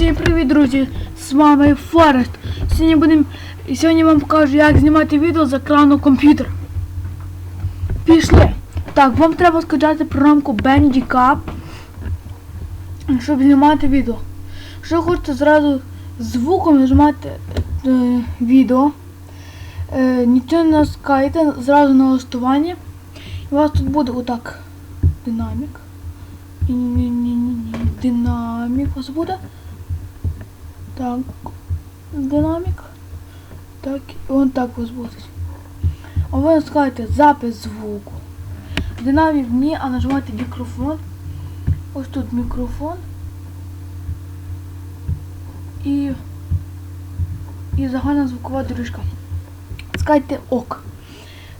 Всім привіт, друзі! З вами Форест. Сьогодні будем... Сьогодні вам покажу, як знімати відео з екрану комп'ютера. Пішли. Так, вам треба скачати програмку Bandicap, щоб знімати відео. Якщо хочете зразу звуком нажимати е, відео, е, нічого не наскаєте, зразу налаштування. І у вас тут буде отак динамік. Динамік у вас буде. Так. Динамік. Так. Он так буде. А ви натискаєте запис звуку. Динамік ні, а нажимаєте мікрофон. Ось тут мікрофон. І. І загальна звукова доріжка. Скайте ок.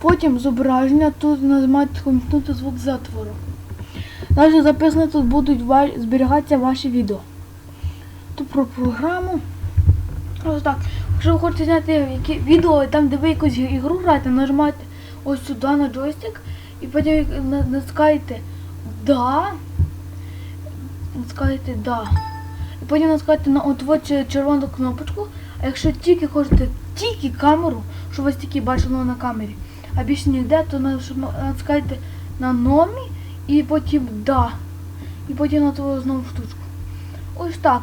Потім зображення, тут нажимаєте вимкнути звук затвору. Далі записано тут будуть зберігатися ваші відео. Тут про програму. Ось так. Якщо ви хочете зняти яке відео, там де ви якусь ігру граєте, нажимаєте ось сюди на джойстик і потім на- натискаєте да. Натискаєте да. І потім натискаєте на от червону кнопочку. А якщо тільки хочете тільки камеру, щоб вас тільки бачило на камері, а більше ніде, то на- натискаєте на номі і потім да. І потім на ту знову штучку. Ось так.